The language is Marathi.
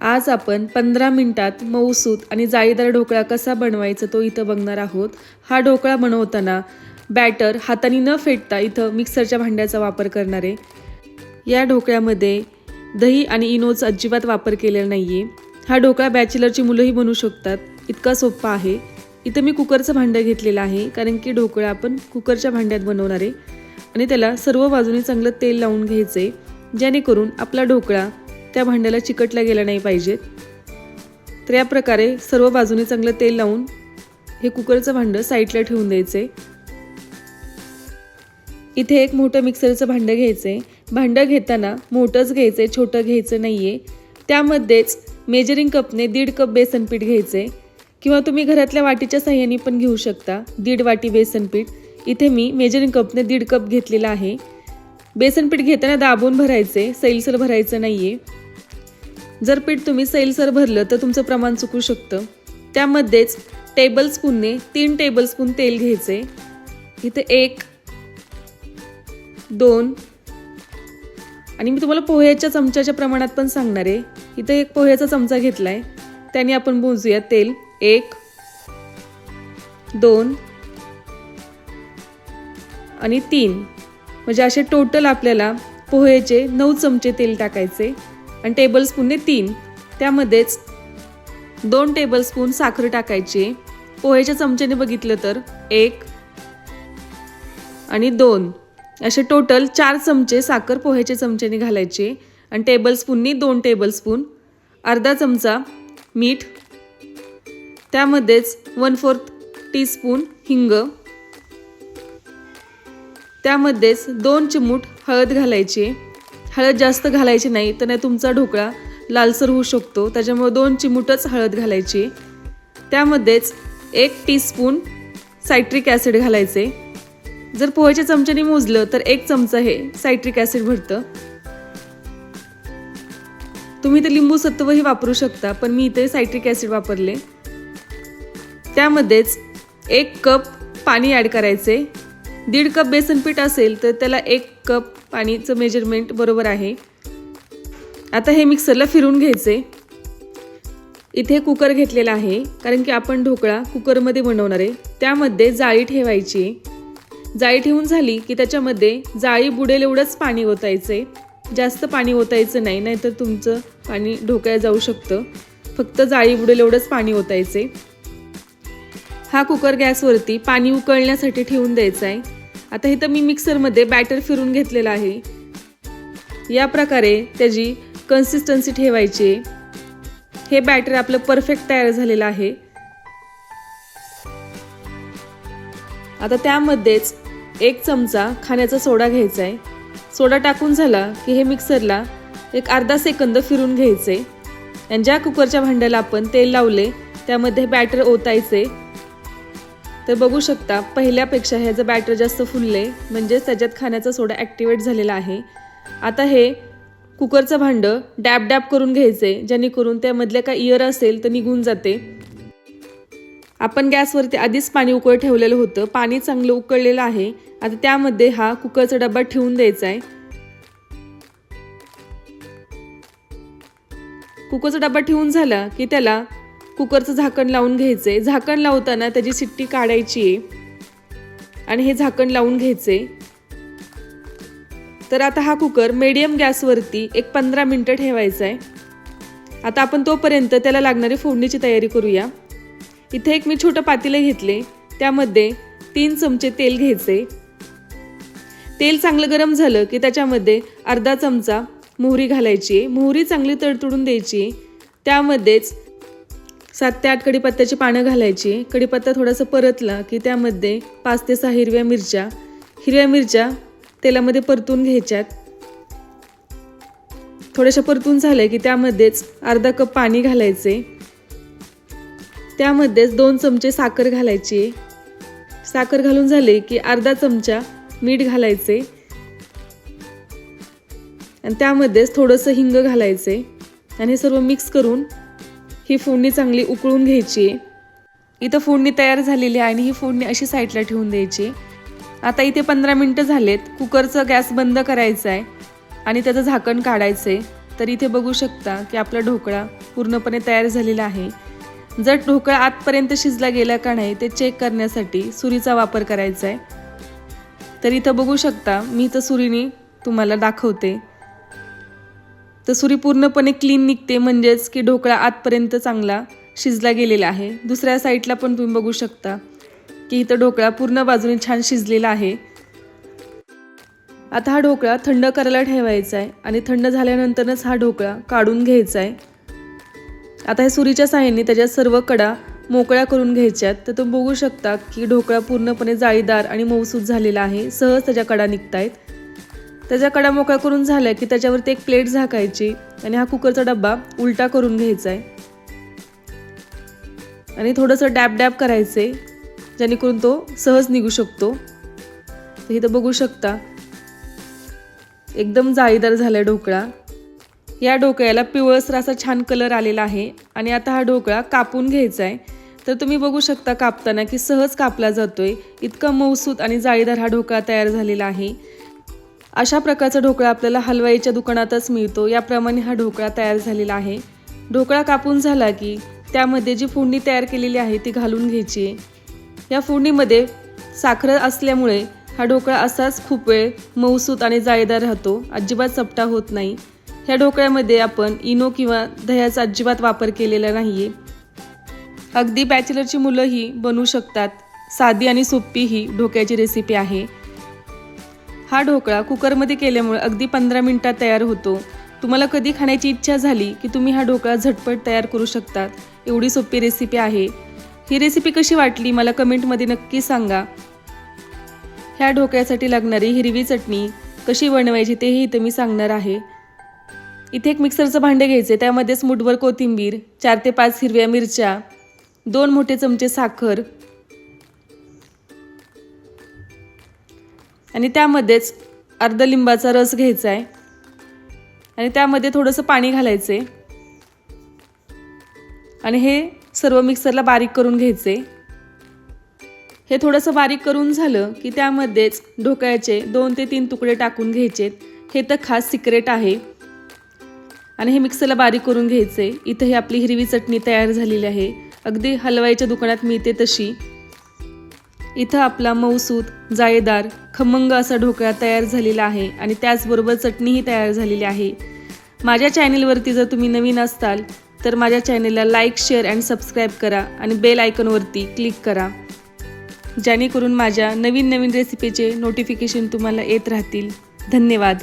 आज आपण पंधरा मिनटात मऊसूत आणि जाळीदार ढोकळा कसा बनवायचा तो इथं बघणार आहोत. हा ढोकळा बनवताना बॅटर हाताने न फेटता इथं मिक्सरच्या भांड्याचा वापर करणार आहे. या ढोकळ्यामध्ये दही आणि इनोचा अजिबात वापर केलेला नाही आहे हा ढोकळा बॅचलरची मुलंही बनवू शकतात. इतका सोपा आहे. इथं मी कुकरचं भांडं घेतलेलं आहे कारण की ढोकळा आपण कुकरच्या भांड्यात बनवणार आहे. आणि त्याला सर्व बाजूने चांगलं तेल लावून घ्यायचं आहे जेणेकरून आपला ढोकळा त्या भांड्याला चिकटला गेल्या नाही पाहिजेत. तर या प्रकारे सर्व बाजूने चांगलं तेल लावून हे कुकरचं भांडं साईडला ठेवून द्यायचे. इथे एक मोठं मिक्सरचं भांडं घ्यायचं. भांडं घेताना मोठंच घ्यायचं छोटं घ्यायचं नाही आहे त्यामध्येच मेजरिंग कपने दीड कप बेसन पीठ घ्यायचं. किंवा तुम्ही घरातल्या वाटीच्या साह्याने पण घेऊ शकता. दीड वाटी बेसन पीठ. इथे मी मेजरिंग कपने दीड कप घेतलेला आहे. बेसन पीठ घेताना दाबून भरायचे. सैलसर भरायचं नाही आहे जर पीठ तुम्ही सैलसर भरलं तर तुमचं प्रमाण चुकू शकतं. त्यामध्येच टेबलस्पूनने तीन टेबलस्पून तेल घ्यायचे. इथे एक दोन आणि मी तुम्हाला पोह्याच्या चमच्याच्या प्रमाणात पण सांगणार आहे. इथं एक पोह्याचा चमचा घेतला आहे त्याने आपण मोजूया. तेल एक दोन आणि तीन. म्हणजे असे टोटल आपल्याला पोह्याचे नऊ चमचे तेल टाकायचे. आणि टेबलस्पूनने तीन. त्यामध्येच दोन टेबलस्पून साखर टाकायची. पोह्याच्या चमच्याने बघितलं तर एक आणि दोन. असे टोटल चार चमचे साखर पोह्याच्या चमच्याने घालायचे आणि टेबलस्पूननी दोन टेबलस्पून अर्धा चमचा मीठ. त्यामध्येच वन फोर्थ टीस्पून हिंग. त्यामध्येच दोन चिमूट हळद घालायची. हळद जास्त घालायची नाही तर नाही तुमचा ढोकळा लालसर होऊ शकतो. त्याच्यामुळे दोन चिमूटच हळद घालायची. त्यामध्येच एक टीस्पून सायट्रिक ॲसिड घालायचे. जर पोह्याच्या चमच्याने मोजलं तर एक चमचा हे सायट्रिक ॲसिड भरतं. तुम्ही ते लिंबू सत्वही वापरू शकता पण मी इथे सायट्रिक ॲसिड वापरले. त्यामध्येच एक कप पाणी ॲड करायचे. दीड कप बेसन पीठ असेल तर त्याला एक कप पाणीचं मेजरमेंट बरोबर आहे. आता हे मिक्सरला फिरून घ्यायचे. इथे कुकर घेतलेला आहे कारण की आपण ढोकळा कुकरमध्ये बनवणार आहे. त्यामध्ये जाळी ठेवायची. जाळी ठेवून झाली की त्याच्यामध्ये जाळी बुडेल एवढंच पाणी ओतायचं. जास्त पाणी ओतायचं नाही नाहीतर तुमचं पाणी ढोकळ्या जाऊ शकतं. फक्त जाळी बुडेल एवढंच पाणी ओतायचे. हा कुकर गॅसवरती पाणी उकळण्यासाठी ठेवून द्यायचा आहे. आता इथं मी मिक्सरमध्ये बॅटर फिरून घेतलेलं आहे. या प्रकारे त्याची कन्सिस्टन्सी ठेवायची. हे बॅटर आपलं परफेक्ट तयार झालेलं आहे. आता त्यामध्येच एक चमचा खाण्याचा सोडा घ्यायचा आहे. सोडा टाकून झाला की हे मिक्सरला एक अर्धा सेकंद फिरून घ्यायचे. आणि ज्या कुकरच्या भांड्याला आपण तेल लावले त्यामध्ये बॅटर ओतायचे. तर बघू शकता पहिल्यापेक्षा ह्याचं बॅटर जास्त फुलले म्हणजेच त्याच्यात खाण्याचा सोडा ॲक्टिवेट झालेला आहे. आता हे कुकरचं भांडं डॅब डॅब करून घ्यायचे जेणेकरून त्यामधल्या काय इयर असेल तर निघून जाते. आपण गॅसवरती आधीच पाणी उकळ ठेवलेलं होतं पाणी चांगलं उकळलेलं आहे. आता त्यामध्ये हा कुकरचा डबा ठेवून द्यायचा आहे. कुकरचा डबा ठेवून झाला की त्याला कुकरचं झाकण लावून घ्यायचं आहे झाकण लावताना त्याची सिट्टी काढायची आहे. आणि हे झाकण लावून घ्यायचे तर आता हा कुकर मीडियम गॅसवरती एक पंधरा मिनटं ठेवायचा आहे आता आपण तोपर्यंत त्याला लागणारी फोडणीची तयारी करूया. इथे एक मी छोटं पातेलं घेतले. त्यामध्ये तीन चमचे तेल घ्यायचे तेल चांगलं गरम झालं की त्याच्यामध्ये अर्धा चमचा मोहरी घालायची आहे. मोहरी चांगली तडतडून द्यायची त्यामध्येच सात ते आठ कढीपत्त्याची पानं घालायची. कढीपत्ता थोडासा परतला की त्यामध्ये पाच ते सहा हिरव्या मिरच्या हिरव्या मिरच्या तेलामध्ये परतून घ्यायच्यात. थोड्याशा परतून झाल्या की त्यामध्येच अर्धा कप पाणी घालायचे. त्यामध्येच दोन चमचे साखर घालायची. साखर घालून झाले की अर्धा चमचा मीठ घालायचे. आणि त्यामध्येच थोडंसं हिंग घालायचे. आणि हे सर्व मिक्स करून ही फोडणी चांगली उकळून घ्यायची. इथं फोडणी तयार झालेली आहे आणि ही फोडणी अशी साईडला ठेवून द्यायची. आता इथे पंधरा मिनटं झालेत. कुकरचं गॅस बंद करायचं आहे आणि त्याचं झाकण काढायचं आहे तर इथे बघू शकता की आपला ढोकळा पूर्णपणे तयार झालेला आहे. जर ढोकळा आतपर्यंत शिजला गेला का नाही ते चेक करण्यासाठी सुरीचा वापर करायचा आहे तर इथं बघू शकता मी तर सुरीने तुम्हाला दाखवते. तर सुरी पूर्णपणे क्लीन निघते म्हणजेच की ढोकळा आतपर्यंत चांगला शिजला गेलेला आहे. दुसऱ्या साईडला पण तुम्ही बघू शकता की इथं ढोकळा पूर्ण बाजूने छान शिजलेला आहे. आता हा ढोकळा थंड करायला ठेवायचा आहे आणि थंड झाल्यानंतरच हा ढोकळा काढून घ्यायचा आहे. आता हे सुरीच्या साह्याने त्याच्या सर्व कडा मोकळ्या करून घ्यायच्यात. तर तुम्ही बघू शकता की ढोकळा पूर्णपणे जाळीदार आणि मऊसूत झालेला आहे. सहज त्याच्या कडा निघत आहेत त्याच्या कडा मोकळ्या करून झाल्या की त्याच्यावरती एक प्लेट झाकायची आणि हा कुकरचा डब्बा उलटा करून घ्यायचा आहे आणि थोडंसं डॅब डॅब करायचे जेणेकरून तो सहज निघू शकतो. तर इथं बघू शकता एकदम जाळीदार झाला ढोकळा. या ढोकळ्याला पिवळसर असा छान कलर आलेला आहे आणि आता हा ढोकळा कापून घ्यायचा आहे तर तुम्ही बघू शकता कापताना की सहज कापला जातोय. इतका मऊसूत आणि जाळीदार हा ढोकळा तयार झालेला आहे. अशा प्रकारचा ढोकळा आपल्याला हलवाईच्या दुकानातच मिळतो. याप्रमाणे हा ढोकळा तयार झालेला आहे. ढोकळा कापून झाला की त्यामध्ये जी फोडणी तयार केलेली आहे ती घालून घ्यायची आहे. या फोडणीमध्ये साखर असल्यामुळे हा ढोकळा असाच खूप वेळ मऊसूत आणि जाळीदार राहतो. अजिबात चपटा होत नाही. ह्या ढोकळ्यामध्ये आपण इनो किंवा दह्याचा अजिबात वापर केलेला नाही आहे अगदी बॅचलरची मुलंही बनवू शकतात. साधी आणि सोपी ही ढोक्याची रेसिपी आहे. हा ढोकळा कुकरमध्ये केल्यामुळे अगदी पंधरा मिनिटात तयार होतो. तुम्हाला कधी खाण्याची इच्छा झाली की तुम्ही हा ढोकळा झटपट तयार करू शकतात. एवढी सोपी रेसिपी आहे. ही रेसिपी कशी वाटली मला कमेंटमध्ये नक्की सांगा. ह्या ढोकळ्यासाठी लागणारी हिरवी चटणी कशी बनवायची तेही इथं मी सांगणार आहे. इथे एक मिक्सरचं भांडे घ्यायचे त्यामध्येच मुठभर कोथिंबीर चार ते पाच हिरव्या मिरच्या दोन मोठे चमचे साखर आणि त्यामध्येच अर्ध लिंबाचा रस घ्यायचा आहे आणि त्यामध्ये थोडंसं पाणी घालायचे आणि हे सर्व मिक्सरला बारीक करून घ्यायचे हे थोडंसं बारीक करून झालं की त्यामध्येच ढोकळ्याचे दोन ते तीन तुकडे टाकून घ्यायचेत. हे तर खास सिक्रेट आहे. आणि हे मिक्सरला बारीक करून घ्यायचे इथं ही आपली हिरवी चटणी तयार झालेली आहे. अगदी हलवाईच्या दुकानात मिळते तशी. इथं आपला मऊसूत जाळेदार खमंग असा ढोकळा तयार झालेला आहे आणि त्याचबरोबर चटणीही तयार झालेली आहे. माझ्या चॅनेलवरती जर तुम्ही नवीन असताल तर माझ्या चॅनेलला लाईक शेअर अँड सबस्क्राईब करा आणि बेल आयकॉनवरती क्लिक करा. जेणेकरून माझ्या नवीन नवीन रेसिपीचे नोटिफिकेशन तुम्हाला येत राहतील. धन्यवाद.